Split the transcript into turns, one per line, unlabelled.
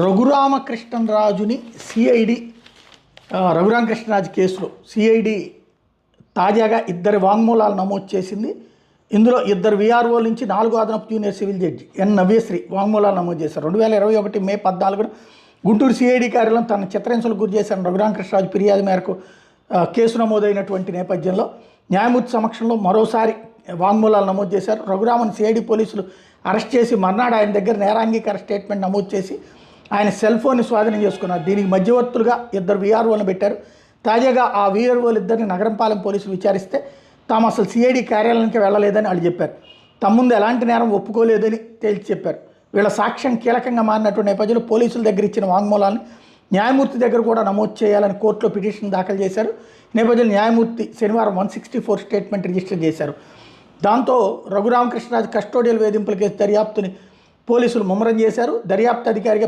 రఘురామకృష్ణరాజుని CID Raghuramakrishnaraju కేసులో CID తాజాగా ఇద్దరి వాంగ్మూలాలు నమోదు చేసింది. ఇందులో ఇద్దరు విఆర్ఓ నుంచి నాలుగో అదనపు junior civil judge N Navyasri వాంగ్మూలాలు నమోదు చేశారు. రెండు వేల ఇరవై ఒకటి మే పద్నాలుగున గుంటూరు సిఐడి కార్యాలయం తన చిత్రహింసలు గురి చేశారు రఘురామకృష్ణరాజు ఫిర్యాదు మేరకు కేసు నమోదైనటువంటి నేపథ్యంలో న్యాయమూర్తి సమక్షంలో మరోసారి వాంగ్మూలాలు నమోదు చేశారు. రఘురామన్ సిఐడి పోలీసులు అరెస్ట్ చేసి మర్నాడు ఆయన దగ్గర నేరాంగీకార స్టేట్మెంట్ నమోదు చేసి ఆయన సెల్ ఫోన్ని స్వాధీనం చేసుకున్నారు. దీనికి మధ్యవర్తులుగా ఇద్దరు వీఆర్ఓలను పెట్టారు. తాజాగా ఆ వీఆర్ఓలు ఇద్దరిని నగరంపాలెం పోలీసులు విచారిస్తే తాము అసలు సిఐడి కార్యాలయానికి వెళ్ళలేదని వాళ్ళు చెప్పారు. తమ్ముందు ఎలాంటి నేరం ఒప్పుకోలేదని తేల్చి చెప్పారు. వీళ్ళ సాక్ష్యం కీలకంగా మారినటువంటి నేపథ్యంలో పోలీసుల దగ్గర ఇచ్చిన వాంగ్మూలాన్ని న్యాయమూర్తి దగ్గర కూడా నమోదు చేయాలని కోర్టులో పిటిషన్ దాఖలు చేశారు. నేపథ్యంలో న్యాయమూర్తి శనివారం one sixty four statement register చేశారు. దాంతో రఘురామకృష్ణరాజు కస్టోడియల్ వేధింపుల కేసు దర్యాప్తుని పోలీసులు ముమ్మరం చేశారు. దర్యాప్తు అధికారిగా